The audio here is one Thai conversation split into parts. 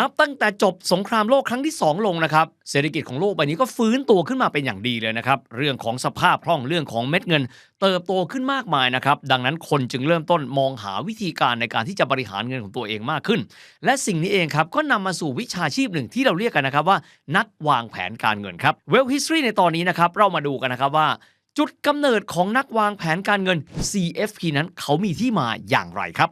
นับตั้งแต่จบสงครามโลกครั้งที่ 2 ลงนะครับ เศรษฐกิจของโลกใบนี้ก็ฟื้นตัวขึ้นมาเป็นอย่างดีเลยนะครับ เรื่องของสภาพคล่องเรื่องของเม็ดเงิน เติบโตขึ้นมากมายนะครับ ดังนั้นคนจึงเริ่มต้นมองหาวิธีการในการที่จะบริหารเงินของตัวเองมากขึ้น และสิ่งนี้เองครับก็นำมาสู่วิชาชีพหนึ่งที่เราเรียกกันนะครับว่า นักวางแผนการเงินครับ Well History ในตอนนี้นะครับเรามาดูกันนะครับว่าจุดกำเนิดของนักวางแผนการเงิน CFP นั้นเขามีที่มาอย่างไรครับ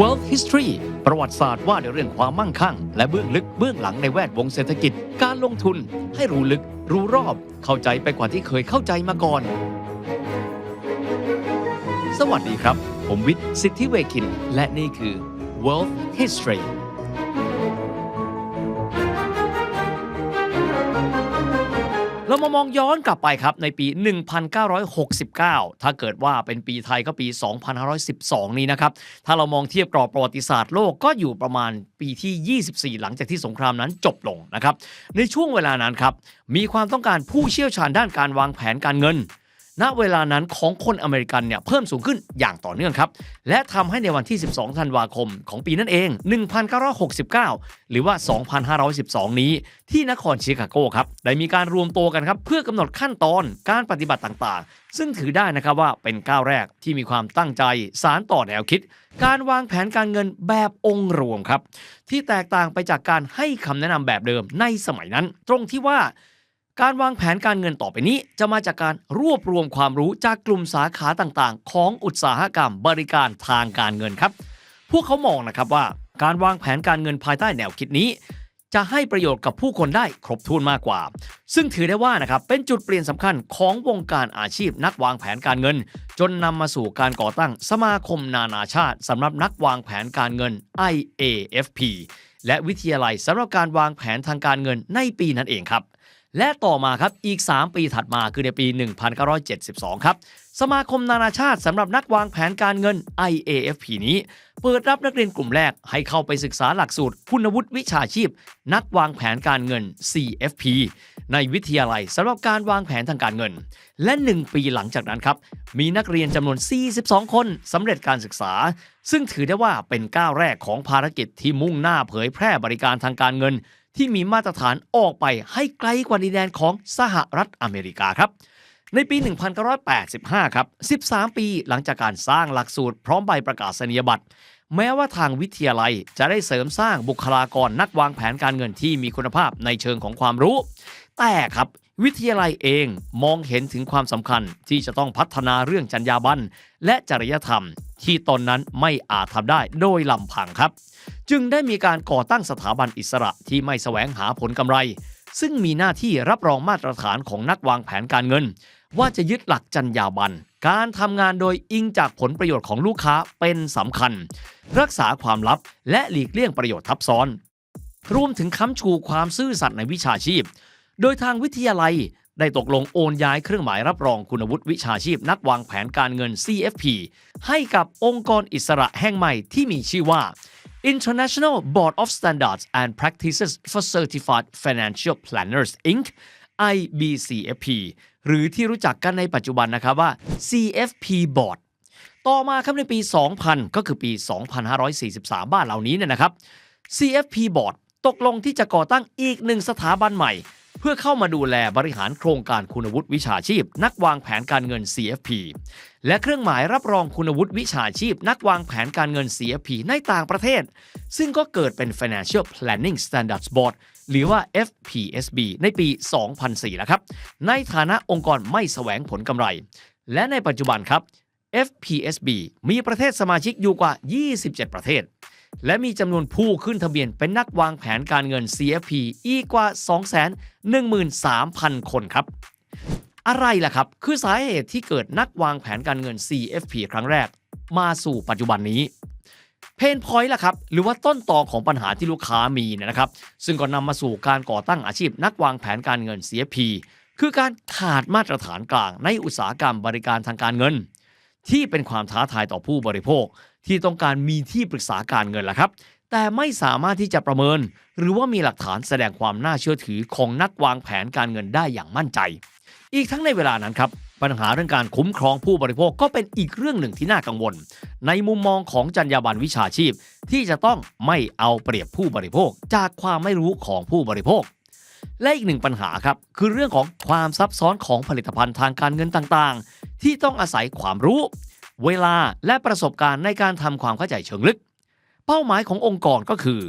World History ประวัติศาสตร์ว่าในเรื่องความมั่งคั่ง และเบื้องลึกเบื้องหลังในแวดวงเศรษฐกิจ การลงทุนให้รู้ลึก รู้รอบ เข้าใจไปกว่าที่เคยเข้าใจมาก่อน สวัสดีครับ ผมวิทย์สิทธิเวคิน และนี่คือ World History เรามามองย้อนกลับไปครับในปี 1969 ถ้าเกิดว่าเป็นปีไทยก็ปี 2512 นี้นะครับ ถ้าเรามองเทียบกรอบประวัติศาสตร์โลกก็อยู่ประมาณปีที่ 24 หลังจากที่สงครามนั้นจบลงนะครับ ในช่วงเวลานั้นครับ มีความต้องการผู้เชี่ยวชาญด้านการวางแผนการเงิน ณเวลานั้นของคนอเมริกันเนี่ยเพิ่มสูงขึ้นอย่างต่อเนื่องครับ และทำให้ในวันที่ 12 ธันวาคมของปีนั่นเอง 1969 หรือว่า 2512 นี้ ที่นครชิคาโกครับ ได้มีการรวมตัวกันครับ เพื่อกำหนดขั้นตอนการปฏิบัติต่างๆ ซึ่งถือได้นะครับว่าเป็นก้าวแรกที่มีความตั้งใจสารต่อแนวคิด การวางแผนการเงินแบบองค์รวมครับ ที่แตกต่างไปจากการให้คำแนะนำแบบเดิมในสมัยนั้น ตรงที่ว่า การวางแผนการเงินต่อไปนี้ จะมาจากการรวบรวมความรู้จากกลุ่มสาขาต่างๆ ของอุตสาหกรรมบริการทางการเงินครับ พวกเขามองนะครับว่า การวางแผนการเงินภายใต้แนวคิดนี้ จะให้ประโยชน์กับผู้คนได้ครบถ้วนมากกว่า ซึ่งถือได้ว่านะครับเป็นจุดเปลี่ยนสำคัญของวงการอาชีพนักวางแผนการเงิน จนนำมาสู่การก่อตั้งสมาคมนานาชาติสำหรับนักวางแผนการเงิน IAFP และวิทยาลัยสำหรับการวางแผนทางการเงินในปีนั้นเองครับ และต่อมาครับอีก 3 ปีถัดมาคือในปี 1972 ครับสมาคมนานาชาติสำหรับนักวางแผนการเงิน IAFP นี้ เปิดรับนักเรียนกลุ่มแรกให้เข้าไปศึกษาหลักสูตรคุณวุฒิวิชาชีพ นักวางแผนการเงิน CFP ในวิทยาลัยสำหรับการวางแผนทางการเงิน และ 1 ปีหลังจากนั้นครับ มีนักเรียนจำนวน 42 คนสำเร็จการศึกษา ซึ่งถือได้ว่าเป็นก้าวแรกของภารกิจที่มุ่งหน้าเผยแพร่บริการทางการเงิน ที่มีมาตรฐานออกไปให้ไกลกว่าดินแดนของสหรัฐอเมริกาครับ ในปี 1985 ครับ 13 ปีหลังจากการสร้างหลักสูตรพร้อมใบประกาศนียบัตร แม้ว่าทางวิทยาลัยจะได้เสริมสร้างบุคลากรนักวางแผนการเงินที่มีคุณภาพในเชิงของความรู้ แต่ครับ วิทยาลัยเองมองเห็นถึงความสำคัญที่จะต้องพัฒนาเรื่องจรรยาบรรณและจริยธรรม ที่ตนนั้นไม่อาจทำได้โดยลำพังครับ จึงได้มีการก่อตั้งสถาบันอิสระที่ไม่แสวงหาผลกำไร ซึ่งมีหน้าที่รับรองมาตรฐานของนักวางแผนการเงิน ว่าจะยึดหลักจรรยาบรรณการทำงานโดยอิงจากผลประโยชน์ของลูกค้าเป็นสำคัญ รักษาความลับและหลีกเลี่ยงประโยชน์ทับซ้อน รวมถึงค้ำชูความซื่อสัตย์ในวิชาชีพ โดยทางวิทยาลัยได้ตกลงโอนย้ายเครื่องหมายรับรองคุณวุฒิวิชาชีพนักวางแผนการเงิน CFP ให้กับองค์กรอิสระแห่งใหม่ที่มีชื่อว่า International Board of Standards and Practices for Certified Financial Planners Inc. IBCFP หรือที่รู้จักกันในปัจจุบันนะครับว่า CFP Board ต่อมาครับในปี 2000 ก็คือปี 2543 บ้านเหล่านี้เนี่ยนะครับ CFP Board ตกลงที่จะก่อตั้งอีกหนึ่งสถาบันใหม่ เพื่อเข้ามาดูแลบริหารโครงการคุณวุฒิวิชาชีพ นักวางแผนการเงิน CFP และเครื่องหมายรับรองคุณวุฒิวิชาชีพ นักวางแผนการเงิน CFP ในต่างประเทศ ซึ่งก็เกิดเป็น Financial Planning Standards Board หรือว่า FPSB ในปี 2004แล้วครับ ในฐานะองค์กรไม่แสวงผลกำไร และในปัจจุบันครับ FPSB มีประเทศสมาชิกอยู่กว่า 27 ประเทศ และมีจำนวนผู้ขึ้นทะเบียนเป็นนักวางแผนการเงิน CFP อีกกว่า 213,000 คนครับ อะไรล่ะครับ คือสาเหตุที่เกิดนักวางแผนการเงิน CFP ครั้งแรก มาสู่ปัจจุบันนี้ เพนพอยต์ล่ะครับ หรือว่าต้นตอของปัญหาที่ลูกค้ามีนยนะครับ ซึ่งก็นำมาสู่การก่อตั้งอาชีพนักวางแผนการเงิน CFP คือการขาดมาตรฐานกลางในอุตสาหกรรมบริการทางการเงิน ที่เป็นความท้าทายต่อผู้บริโภค ที่ต้องการมีที่ปรึกษาการเงินล่ะครับ แต่ไม่สามารถที่จะประเมิน หรือว่ามีหลักฐานแสดงความน่าเชื่อถือของนักวางแผนการเงินได้อย่างมั่นใจ อีกทั้งในเวลานั้นครับปัญหาเรื่องการคุ้มครองผู้บริโภคก็เป็นอีกเรื่องหนึ่งที่น่ากังวล ในมุมมองของจรรยาบรรณวิชาชีพ ที่จะต้องไม่เอาเปรียบผู้บริโภค จากความไม่รู้ของผู้บริโภค และอีกหนึ่งปัญหาครับคือเรื่องของความซับซ้อนของผลิตภัณฑ์ทางการเงินต่างๆ ที่ต้องอาศัยความรู้ เวลาและประสบการณ์ในการทำความเข้าใจเชิงลึก เป้าหมายขององค์กรก็คือ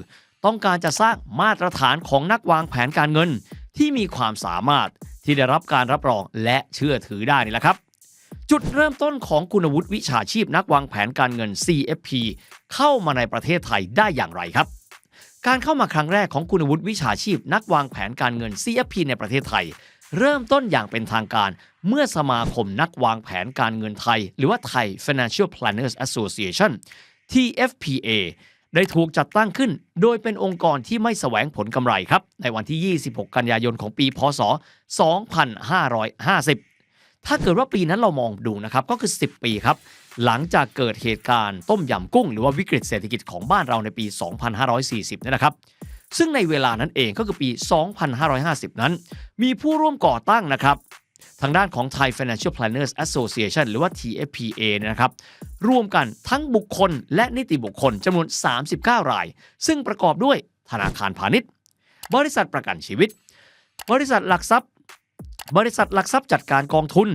ต้องการจะสร้างมาตรฐานของนักวางแผนการเงิน ที่มีความสามารถที่ได้รับการรับรองและเชื่อถือได้นี่แหละครับ จุดเริ่มต้นของคุณวุฒิวิชาชีพนักวางแผนการเงิน CFP เข้ามาในประเทศไทยได้อย่างไรครับ การเข้ามาครั้งแรกของคุณวุฒิวิชาชีพ นักวางแผนการเงิน CFP ในประเทศไทย เริ่มต้นอย่างเป็นทางการ เมื่อสมาคมนักวางแผนการเงินไทย หรือว่า Thai Financial Planners Association TFPA ได้ถูกจัดตั้งขึ้น โดยเป็นองค์กรที่ไม่แสวงผลกำไรครับ ในวันที่ 26 กันยายนของปี พศ 2550 ถ้าเกิดว่าปีนั้นเรามองดูนะครับ ก็คือ 10 ปีครับ หลังจากเกิดเหตุการณ์ต้มยำกุ้ง หรือว่าวิกฤตเศรษฐกิจของบ้านเราในปี 2540นี่นะครับ ซึ่งในเวลานั้นเองก็คือปี 2550 นั้น มีผู้ร่วมก่อตั้งนะครับทางด้านของ Thai Financial Planners Association หรือว่า TFPA เนยนะครับร่วมกันทั้งบุคคลและนิติบุคคลจำนวน 39 ราย ซึ่งประกอบด้วยธนาคารพาณิชย์ บริษัทประกันชีวิต บริษัทหลักทรัพย์ บริษัทหลักทรัพย์จัดการกองทุน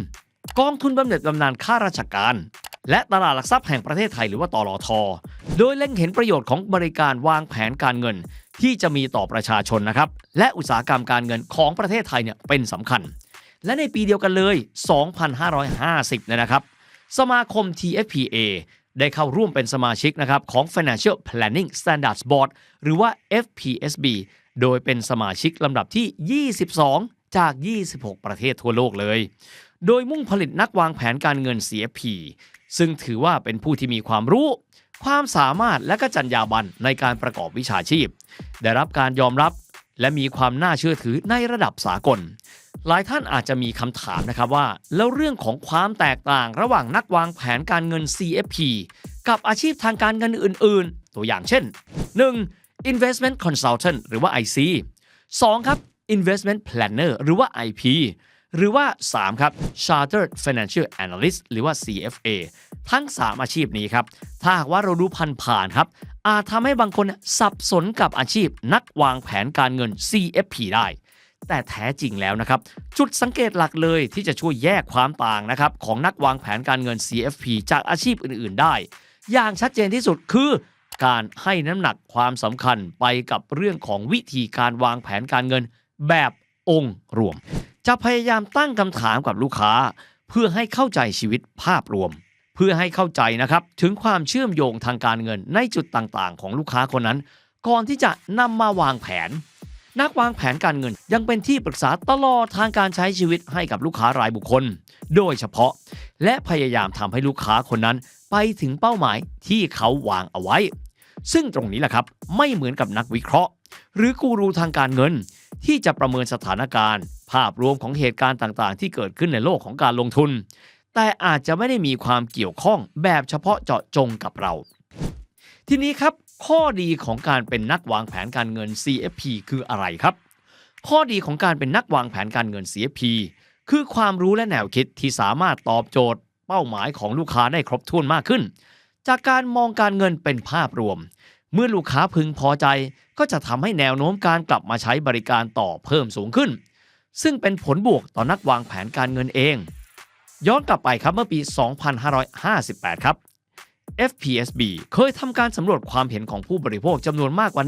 กองทุนบำเหน็จบำนาญข้าราชการ และตลาดหลักทรัพย์แห่งประเทศไทยหรือว่าตลทโดยเล็งเห็นประโยชน์ของบริการวางแผนการเงิน ที่จะมีต่อประชาชนนะครับ และอุตสาหกรรมการเงินของประเทศไทยเนี่ยเป็นสำคัญ และในปีเดียวกันเลย 2550เนี่ยนะครับ สมาคม TFPA ได้เข้าร่วมเป็นสมาชิกนะครับของ Financial Planning Standards Board หรือว่า FPSB โดยเป็นสมาชิกลำดับที่ 22 จาก 26 ประเทศทั่วโลกเลย โดยมุ่งผลิตนักวางแผนการเงิน CFP ซึ่งถือว่าเป็นผู้ที่มีความรู้ ความสามารถและก็จรรยาบรรณในการประกอบวิชาชีพ ได้รับการยอมรับและมีความน่าเชื่อถือในระดับสากล หลายท่านอาจจะมีคำถามนะครับว่า แล้วเรื่องของความแตกต่างระหว่างนักวางแผนการเงิน CFP กับอาชีพทางการเงินอื่น ๆ ตัวอย่างเช่น 1. Investment Consultant หรือว่า IC 2. ครับ Investment Planner หรือว่า IP หรือว่า 3 ครับ Chartered Financial Analyst หรือว่า CFA ทั้ง 3 อาชีพนี้ครับ ถ้าหากว่าเราดูพันผ่านๆครับ อาจทำให้บางคนสับสนกับอาชีพนักวางแผนการเงิน CFP ได้ แต่แท้จริงแล้วนะครับ จุดสังเกตหลักเลยที่จะช่วยแยกความต่างนะครับของนักวางแผนการเงิน CFP จากอาชีพอื่น ๆ ได้ อย่างชัดเจนที่สุดคือการให้น้ำหนักความสำคัญไปกับเรื่องของวิธีการวางแผนการเงินแบบ องค์รวม จะพยายามตั้งคำถามกับลูกค้า เพื่อให้เข้าใจชีวิตภาพรวม เพื่อให้เข้าใจนะครับถึงความเชื่อมโยงทางการเงินในจุดต่างๆ ของลูกค้าคนนั้น ก่อนที่จะนำมาวางแผน นักวางแผนการเงินยังเป็นที่ปรึกษาตลอดทางการใช้ชีวิตให้กับลูกค้ารายบุคคล โดยเฉพาะ และพยายามทำให้ลูกค้าคนนั้น ไปถึงเป้าหมายที่เขาวางเอาไว้ซึ่งตรงนี้แหละครับ ไม่เหมือนกับนักวิเคราะห์ หรือกูรูทางการเงิน ที่จะประเมินสถานการณ์ ภาพรวมของเหตุการณ์ต่างๆ ที่เกิดขึ้นในโลกของการลงทุน แต่อาจจะไม่ได้มีความเกี่ยวข้องแบบเฉพาะเจาะจงกับเรา ทีนี้ครับ ข้อดีของการเป็นนักวางแผนการเงิน CFP คืออะไรครับ ข้อดีของการเป็นนักวางแผนการเงิน CFP คือความรู้และแนวคิดที่สามารถตอบโจทย์ เป้าหมายของลูกค้าได้ครบถ้วนมากขึ้น จากการมองการเงินเป็นภาพรวม เมื่อลูกค้าพึงพอใจก็จะทำให้แนวโน้มการกลับมาใช้บริการต่อเพิ่มสูงขึ้น ซึ่งเป็นผลบวกต่อนักวางแผนการเงินเอง ย้อนกลับไปครับเมื่อปี 2558 ครับ FPSB เคยทำการสำรวจความเห็นของผู้บริโภคจำนวนมากกว่า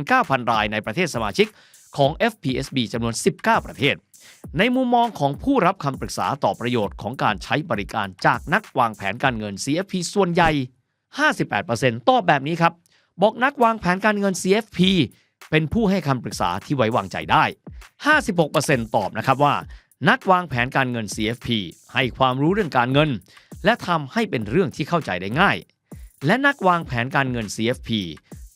19,000 รายในประเทศสมาชิกของ FPSB จำนวน 19 ประเทศ ในมุมมองของผู้รับคำปรึกษาต่อประโยชน์ของการใช้บริการจากนักวางแผนการเงิน CFP ส่วนใหญ่ 58%ตอบแบบนี้ครับ บอกนักวางแผนการเงิน CFP เป็นผู้ให้คำปรึกษาที่ไว้วางใจได้ 56%ตอบนะครับว่า นักวางแผนการเงิน CFP ให้ความรู้เรื่องการเงิน และทำให้เป็นเรื่องที่เข้าใจได้ง่าย และนักวางแผนการเงิน CFP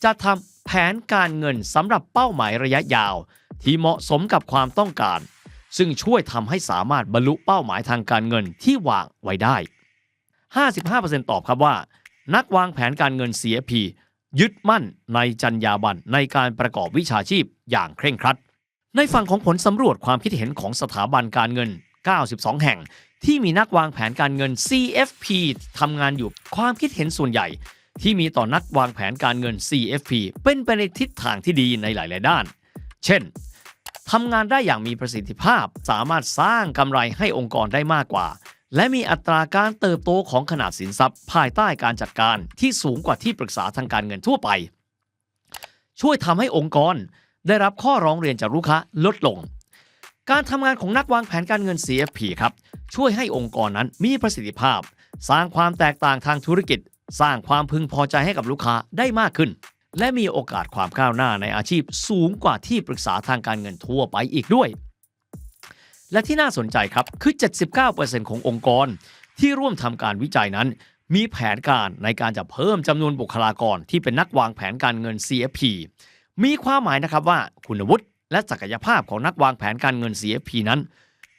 จะทำแผนการเงินสำหรับเป้าหมายระยะยาว ที่เหมาะสมกับความต้องการ ซึ่งช่วยทำให้สามารถบรรลุเป้าหมายทางการเงินที่วางไว้ได้ 55%ตอบครับว่า นักวางแผนการเงิน CFP ยึดมั่นในจรรยาบรรณในการประกอบวิชาชีพอย่างเคร่งครัด ในฝั่งของผลสำรวจความคิดเห็นของสถาบันการเงิน 92 แห่ง ที่มีนักวางแผนการเงิน CFP ทำงานอยู่ความคิดเห็นส่วนใหญ่ ที่มีต่อนักวางแผนการเงิน CFP เป็นไปในทิศทางที่ดีในหลาย ๆ ด้าน เช่นทำงานได้อย่างมีประสิทธิภาพ สามารถสร้างกำไรให้องค์กรได้มากกว่า และมีอัตราการเติบโตของขนาดสินทรัพย์ ภายใต้การจัดการที่สูงกว่าที่ปรึกษาทางการเงินทั่วไป ช่วยทำให้องค์กรได้รับข้อร้องเรียนจากลูกค้าลดลง การทำงานของนักวางแผนการเงิน CFP ครับ ช่วยให้องค์กรนั้นมีประสิทธิภาพ สร้างความแตกต่างทางธุรกิจ สร้างความพึงพอใจให้กับลูกค้าได้มากขึ้น และมีโอกาสความก้าวหน้าในอาชีพสูงกว่าที่ปรึกษาทางการเงินทั่วไปอีกด้วย และที่น่าสนใจครับคือ 79%ขององค์กร ที่ร่วมทำการวิจัยนั้น มีแผนการในการจะเพิ่มจำนวนบุคลากรที่เป็นนักวางแผนการเงิน CFP มีความหมายนะครับว่าคุณวุฒิและศักยภาพของนักวางแผนการเงิน CFP นั้น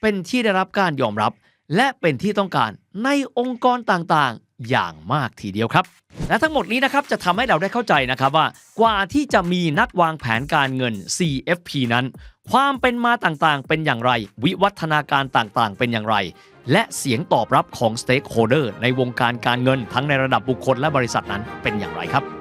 เป็นที่ได้รับการยอมรับ และเป็นที่ต้องการในองค์กรต่างๆ อย่างมากทีเดียวครับ และทั้งหมดนี้นะครับจะทำให้เราได้เข้าใจนะครับว่า กว่าที่จะมีนักวางแผนการเงิน CFP นั้น ความเป็นมาต่างๆ เป็นอย่างไร วิวัฒนาการต่างๆ เป็นอย่างไร และเสียงตอบรับของสเต็กโฮเดอร์ในวงการการเงินทั้งในระดับบุคคลและบริษัทนั้นเป็นอย่างไรครับ